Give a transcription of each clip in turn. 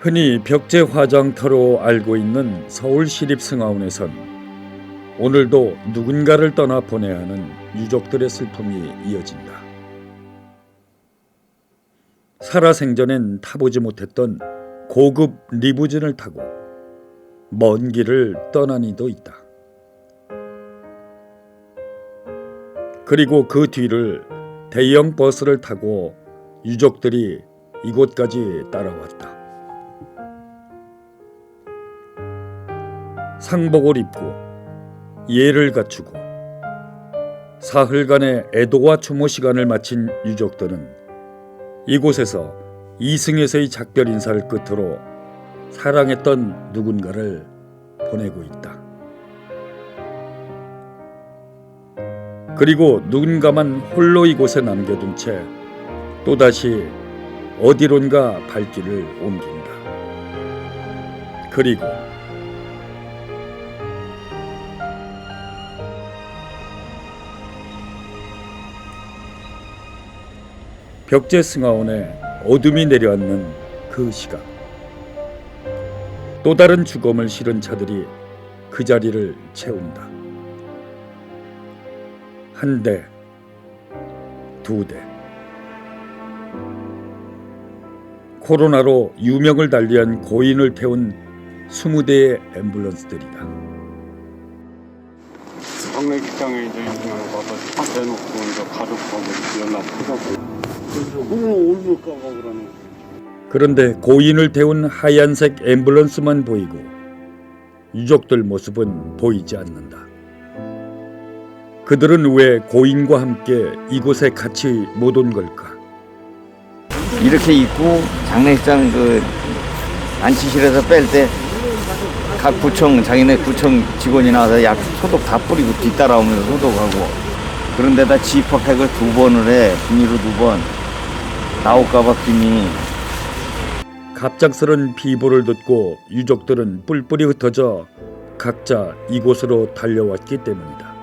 흔히 벽제 화장터로 알고 있는 서울시립승하원에선 오늘도 누군가를 떠나 보내야 하는 유족들의 슬픔이 이어진다. 살아생전엔 타보지 못했던 고급 리무진을 타고 먼 길을 떠난 이도 있다. 그리고 그 뒤를 대형 버스를 타고 유족들이 이곳까지 따라왔다. 상복을 입고 예를 갖추고 사흘간의 애도와 추모 시간을 마친 유족들은 이곳에서 이승에서의 작별 인사를 끝으로 사랑했던 누군가를 보내고 있다. 그리고 누군가만 홀로 이곳에 남겨둔 채 또다시 어디론가 발길을 옮긴다. 그리고 벽제 승하원에 어둠이 내려앉는 그 시각. 또 다른 죽음을 실은 차들이 그 자리를 채운다. 한 대, 두 대. 코로나로 유명을 달리한 고인을 태운 20대의 앰뷸런스들이다. 장례식장에 이제 와서 다 대놓고 이제 가족하고 연락하고 그러는. 그런데 고인을 태운 하얀색 앰뷸런스만 보이고 유족들 모습은 보이지 않는다. 그들은 왜 고인과 함께 이곳에 같이 못 온 걸까? 이렇게 입고 장례식장 그 안치실에서 뺄 때 각 구청 자기네 구청 직원이 나와서 약 소독 다 뿌리고 뒤따라오면서 소독하고 그런데다 지퍼팩을 두 번을 해 비닐로 두 번 나올까봐 괜히 갑작스런 비보를 듣고 유족들은 뿔뿔이 흩어져 각자 이곳으로 달려왔기 때문이다.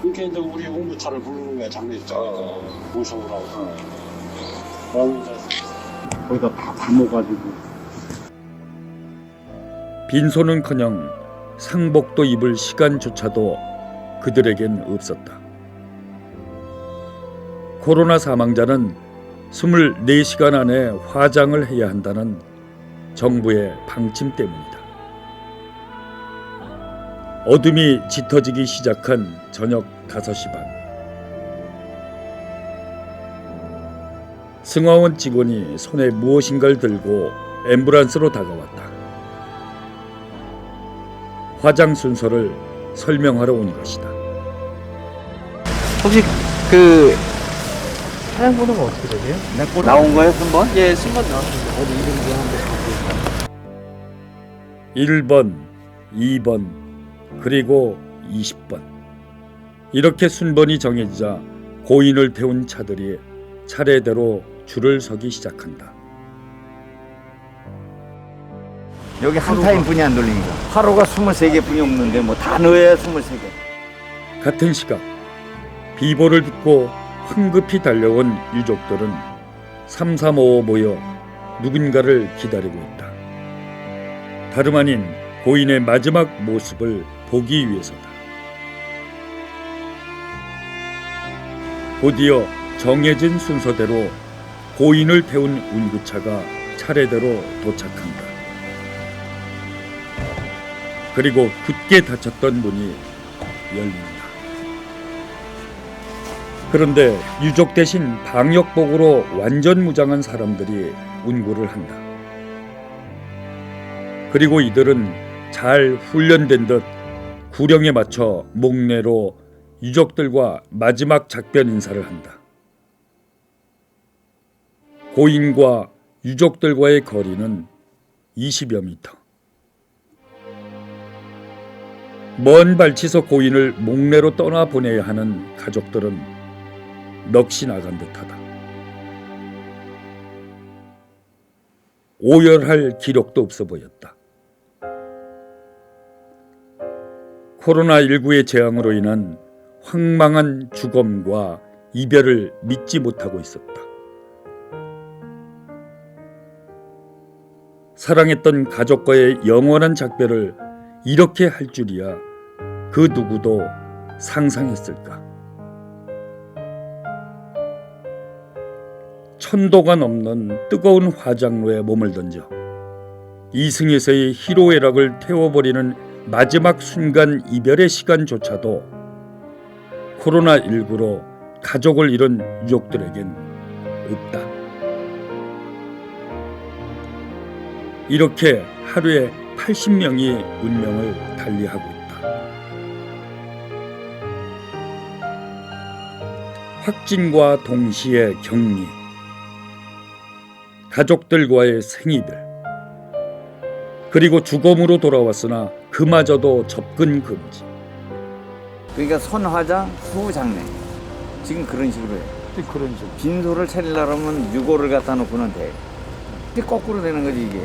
그러니까 이제 우리 홍보차를 부르는 거야 장례식장에서 모셔오라고. 그러면 이제 거기다 다 담아가지고. 빈손은커녕 상복도 입을 시간조차도 그들에겐 없었다. 코로나 사망자는 24시간 안에 화장을 해야 한다는 정부의 방침 때문이다. 어둠이 짙어지기 시작한 저녁 5시 반. 승화원 직원이 손에 무엇인가를 들고 앰뷸런스로 다가왔다. 화장 순서를 설명하러 온 것이다. 혹시 그 차량 번호가 어떻게 되세요? 나온 거예요 한번? 예, 순간 나왔는데 어디 이름도 한번 봐주세요. 1번, 2번, 그리고 20번. 이렇게 순번이 정해지자 고인을 태운 차들이 차례대로 줄을 서기 시작한다. 여기 한 타임 뿐이 안 돌리니까 하루가 23개 뿐이 없는데 뭐 다 넣어야 23개 같은 시각 비보를 듣고 황급히 달려온 유족들은 삼삼오오 모여 누군가를 기다리고 있다. 다름 아닌 고인의 마지막 모습을 보기 위해서다. 곧이어 정해진 순서대로 고인을 태운 운구차가 차례대로 도착한다. 그리고 굳게 닫혔던 문이 열린다. 그런데 유족 대신 방역복으로 완전 무장한 사람들이 운구를 한다. 그리고 이들은 잘 훈련된 듯 구령에 맞춰 목례로 유족들과 마지막 작별 인사를 한다. 고인과 유족들과의 거리는 20여 미터. 먼 발치서 고인을 목례로 떠나 보내야 하는 가족들은 넋이 나간 듯하다. 오열할 기력도 없어 보였다. 코로나19의 재앙으로 인한 황망한 죽음과 이별을 믿지 못하고 있었다. 사랑했던 가족과의 영원한 작별을 이렇게 할 줄이야 그 누구도 상상했을까? 천도가 넘는 뜨거운 화장로에 몸을 던져 이승에서의 희로애락을 태워버리는 마지막 순간 이별의 시간조차도 코로나19로 가족을 잃은 유족들에겐 없다. 이렇게 하루에 80명이 운명을 달리하고 있다. 확진과 동시에 격리, 가족들과의 생이별, 그리고 죽음으로 돌아왔으나 그마저도 접근 금지. 그러니까 선화자 후장례 지금 그런 식으로 해. 그런 식으로. 빈소를 차리려면 유고를 갖다 놓고는 돼. 근데 거꾸로 되는 거지 이게.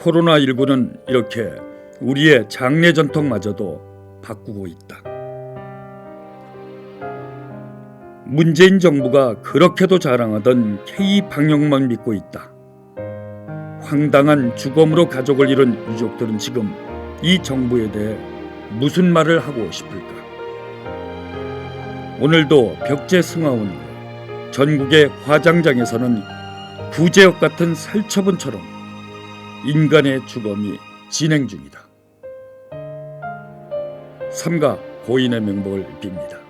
코로나 19는 이렇게 우리의 장례 전통마저도 바꾸고 있다. 문재인 정부가 그렇게도 자랑하던 K 방역만 믿고 있다. 황당한 죽음으로 가족을 잃은 유족들은 지금 이 정부에 대해 무슨 말을 하고 싶을까? 오늘도 벽제 승하원 전국의 화장장에서는 구제역 같은 살처분처럼 인간의 죽음이 진행 중이다. 삼가 고인의 명복을 빕니다.